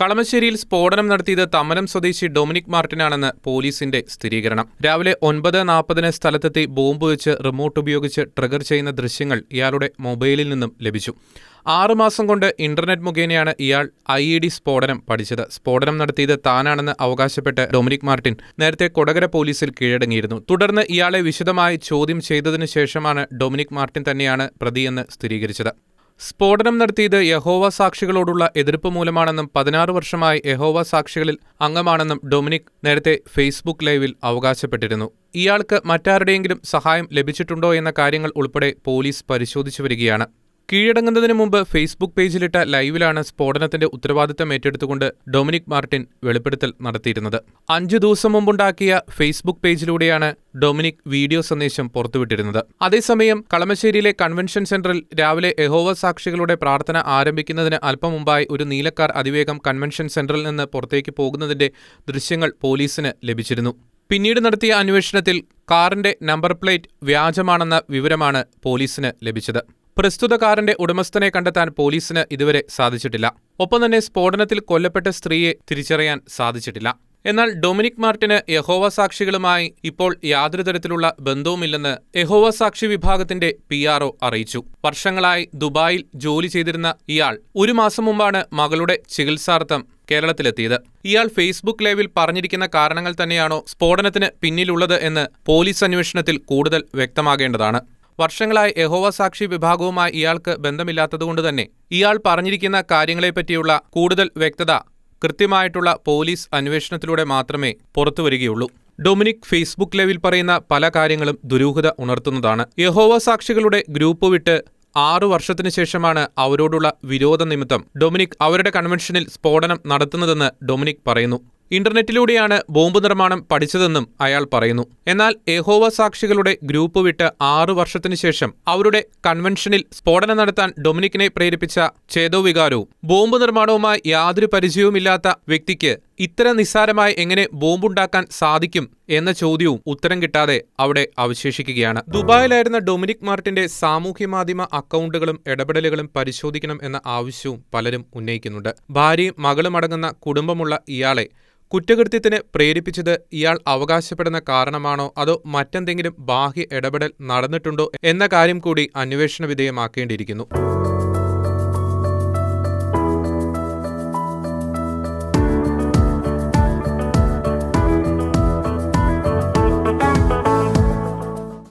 കളമശ്ശേരിയിൽ സ്ഫോടനം നടത്തിയത് തമ്മനം സ്വദേശി ഡൊമിനിക് മാർട്ടിനാണെന്ന് പോലീസിന്റെ സ്ഥിരീകരണം. രാവിലെ ഒൻപത് നാൽപ്പതിന് സ്ഥലത്തെത്തി ബോംബ് വെച്ച് റിമോട്ട് ഉപയോഗിച്ച് ട്രിഗർ ചെയ്യുന്ന ദൃശ്യങ്ങൾ ഇയാളുടെ മൊബൈലിൽ നിന്നും ലഭിച്ചു. ആറുമാസം കൊണ്ട് ഇന്റർനെറ്റ് മുഖേനയാണ് ഇയാൾ ഐ ഇ ഡി സ്ഫോടനം പഠിച്ചത്. സ്ഫോടനം നടത്തിയത് താനാണെന്ന് അവകാശപ്പെട്ട് ഡൊമിനിക് മാർട്ടിൻ നേരത്തെ കൊടകര പോലീസിൽ കീഴടങ്ങിയിരുന്നു. തുടർന്ന് ഇയാളെ വിശദമായി ചോദ്യം ചെയ്തതിനു ശേഷമാണ് ഡൊമിനിക് മാർട്ടിൻ തന്നെയാണ് പ്രതിയെന്ന് സ്ഥിരീകരിച്ചത്. സ്ഫോടനം നടത്തിയത് യഹോവ സാക്ഷികളോടുള്ള എതിർപ്പ് മൂലമാണെന്നും പതിനാറ് വർഷമായി യഹോവ സാക്ഷികളിൽ അംഗമാണെന്നും ഡൊമിനിക് നേരത്തെ ഫേസ്ബുക്ക് ലൈവിൽ അവകാശപ്പെട്ടിരുന്നു. ഇയാൾക്ക് മറ്റാരുടെയെങ്കിലും സഹായം ലഭിച്ചിട്ടുണ്ടോ എന്ന കാര്യങ്ങൾ ഉൾപ്പെടെ പോലീസ് പരിശോധിച്ചു വരികയാണ്. കീഴടങ്ങുന്നതിന് മുമ്പ് ഫേസ്ബുക്ക് പേജിലിട്ട ലൈവിലാണ് സ്ഫോടനത്തിന്റെ ഉത്തരവാദിത്തം ഏറ്റെടുത്തുകൊണ്ട് ഡൊമിനിക് മാർട്ടിൻ വെളിപ്പെടുത്തൽ നടത്തിയിരുന്നത്. അഞ്ചു ദിവസം മുമ്പുണ്ടാക്കിയ ഫേസ്ബുക്ക് പേജിലൂടെയാണ് ഡൊമിനിക് വീഡിയോ സന്ദേശം പുറത്തുവിട്ടിരുന്നത്. അതേസമയം കളമശ്ശേരിയിലെ കൺവെൻഷൻ സെന്ററിൽ രാവിലെ എഹോവ സാക്ഷികളുടെ പ്രാർത്ഥന ആരംഭിക്കുന്നതിന് അല്പം മുമ്പായി ഒരു നീലക്കാർ അതിവേഗം കൺവെൻഷൻ സെന്ററിൽ നിന്ന് പുറത്തേക്ക് പോകുന്നതിന്റെ ദൃശ്യങ്ങൾ പോലീസിന് ലഭിച്ചിരുന്നു. പിന്നീട് നടത്തിയ അന്വേഷണത്തിൽ കാറിന്റെ നമ്പർ പ്ലേറ്റ് വ്യാജമാണെന്ന വിവരമാണ് പോലീസിന് ലഭിച്ചത്. പ്രസ്തുത കാറിന്റെ ഉടമസ്ഥനെ കണ്ടെത്താൻ പോലീസിന് ഇതുവരെ സാധിച്ചിട്ടില്ല. ഒപ്പം തന്നെ സ്ഫോടനത്തിൽ കൊല്ലപ്പെട്ട സ്ത്രീയെ തിരിച്ചറിയാൻ സാധിച്ചിട്ടില്ല. എന്നാൽ ഡൊമിനിക് മാർട്ടിന് യഹോവ സാക്ഷികളുമായി ഇപ്പോൾ യാതൊരു തരത്തിലുള്ള ബന്ധവുമില്ലെന്ന് യഹോവ സാക്ഷി വിഭാഗത്തിന്റെ പി അറിയിച്ചു. വർഷങ്ങളായി ദുബായിൽ ജോലി ചെയ്തിരുന്ന ഇയാൾ ഒരു മാസം മുമ്പാണ് മകളുടെ ചികിത്സാർത്ഥം കേരളത്തിലെത്തിയത്. ഇയാൾ ഫേസ്ബുക്ക് ലൈവിൽ പറഞ്ഞിരിക്കുന്ന കാരണങ്ങൾ തന്നെയാണോ സ്ഫോടനത്തിന് പിന്നിലുള്ളത് എന്ന് പോലീസ് അന്വേഷണത്തിൽ കൂടുതൽ വ്യക്തമാകേണ്ടതാണ്. വർഷങ്ങളായി യഹോവ സാക്ഷി വിഭാഗവുമായി ഇയാൾക്ക് ബന്ധമില്ലാത്തതുകൊണ്ട് തന്നെ ഇയാൾ പറഞ്ഞിരിക്കുന്ന കാര്യങ്ങളെപ്പറ്റിയുള്ള കൂടുതൽ വ്യക്തത കൃത്യമായിട്ടുള്ള പോലീസ് അന്വേഷണത്തിലൂടെ മാത്രമേ പുറത്തുവരികയുള്ളൂ. ഡൊമിനിക് ഫേസ്ബുക്ക് ലെവിൽ പറയുന്ന പല കാര്യങ്ങളും ദുരൂഹത ഉണർത്തുന്നതാണ്. യഹോവ സാക്ഷികളുടെ ഗ്രൂപ്പ് വിട്ട് ആറു വർഷത്തിനു ശേഷമാണ് അവരോടുള്ള വിരോധ നിമിത്തം ഡൊമിനിക് അവരുടെ കൺവെൻഷനിൽ സ്ഫോടനം നടത്തുന്നതെന്ന് ഡൊമിനിക് പറയുന്നു. ഇന്റർനെറ്റിലൂടെയാണ് ബോംബ് നിർമ്മാണം പഠിച്ചതെന്നും അയാൾ പറയുന്നു. എന്നാൽ യഹോവ സാക്ഷികളുടെ ഗ്രൂപ്പ് വിട്ട് ആറു വർഷത്തിനു ശേഷം അവരുടെ കൺവെൻഷനിൽ സ്ഫോടനം നടത്താൻ ഡൊമിനിക്കിനെ പ്രേരിപ്പിച്ച ചേതോ വികാരവും ബോംബ് നിർമ്മാണവുമായി യാതൊരു പരിചയവുമില്ലാത്ത വ്യക്തിക്ക് ഇത്ര നിസ്സാരമായി എങ്ങനെ ബോംബുണ്ടാക്കാൻ സാധിക്കും എന്ന ചോദ്യവും ഉത്തരം കിട്ടാതെ അവിടെ അവശേഷിക്കുകയാണ്. ദുബായിലായിരുന്ന ഡൊമിനിക് മാർട്ടിന്റെ സാമൂഹ്യ മാധ്യമ അക്കൗണ്ടുകളും ഇടപെടലുകളും പരിശോധിക്കണം എന്ന ആവശ്യവും പലരും ഉന്നയിക്കുന്നുണ്ട്. ഭാര്യയും മകളും അടങ്ങുന്ന കുടുംബമുള്ള ഇയാളെ കുറ്റകൃത്യത്തിന് പ്രേരിപ്പിച്ചത് ഇയാൾ അവകാശപ്പെടുന്ന കാരണമാണോ അതോ മറ്റെന്തെങ്കിലും ബാഹ്യ ഇടപെടൽ നടന്നിട്ടുണ്ടോ എന്ന കാര്യം കൂടി അന്വേഷണ വിധേയമാക്കേണ്ടിയിരിക്കുന്നു.